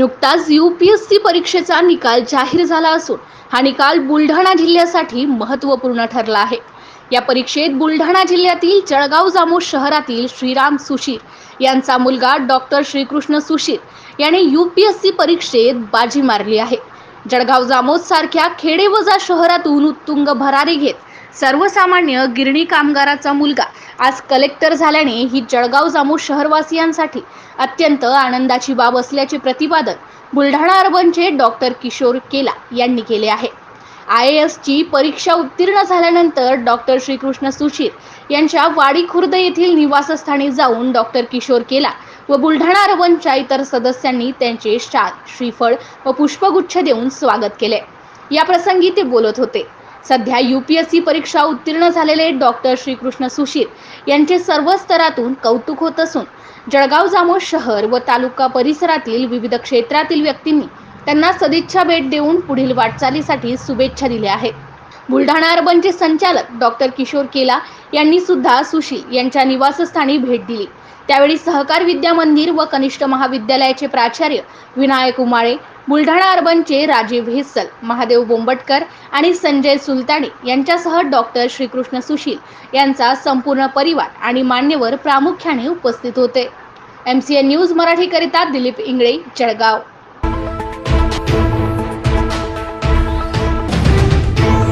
नुकताच U P S C परीक्षेचा निकाल जाहीर झाला असून हा निकाल बुलढाणा जिल्ह्यासाठी महत्त्वपूर्ण ठरला आहे. या परीक्षेत बुलढाणा जिल्ह्यातील जळगाव जामोद शहरातील श्रीराम सुशीर यांचा मुलगा डॉक्टर श्रीकृष्ण सुशीर याने यू पी एस सी परीक्षेत बाजी मारली आहे. जळगाव जामोद सारख्या खेडेवजा शहरातून उत्तुंग भरारी घेत सर्वसामान्य गिरणी कामगाराचा मुलगा. आज कलेक्टर झाल्याने ही जळगाव जामू शहरवासियांसाठी अत्यंत आनंदाची बाब असल्याचे प्रतिपादन बुलढाणा अर्बनचे डॉक्टर किशोर केला यांनी केले आहे. आय एसची परीक्षा उत्तीर्ण झाल्यानंतर डॉक्टर श्रीकृष्ण सुशीर यांच्या वाडी खुर्द येथील निवासस्थानी जाऊन डॉक्टर किशोर केला व बुलढाणा अर्बनच्या इतर सदस्यांनी त्यांचे शाल श्रीफळ व पुष्पगुच्छ देऊन स्वागत केले. या प्रसंगी ते बोलत होते. सध्या यू पी एस सी परीक्षा उत्तीर्ण झालेले डॉक्टर श्रीकृष्ण सुशीर यांचे सर्व स्तरातून कौतुक होत असून जळगाव जामोद शहर व तालुका परिसरातील विविध क्षेत्रातील व्यक्तींनी त्यांना सदिच्छा भेट देऊन पुढील वाटचालीसाठी शुभेच्छा दिल्या आहेत. बुलढाणा अर्बनचे संचालक डॉक्टर किशोर केला यांनी सुद्धा सुशील यांच्या निवासस्थानी भेट दिली. त्यावेळी सहकार विद्या मंदिर व कनिष्ठ महाविद्यालयाचे प्राचार्य विनायक उमाळे बुलढाणा अर्बनचे राजीव हिस्सल महादेव बोंबटकर आणि संजय सुलतानी यांच्यासह डॉक्टर श्रीकृष्ण सुशील यांचा संपूर्ण परिवार आणि मान्यवर प्रामुख्याने उपस्थित होते. एम सी एन न्यूज मराठीकरिता दिलीप इंगळे जळगाव.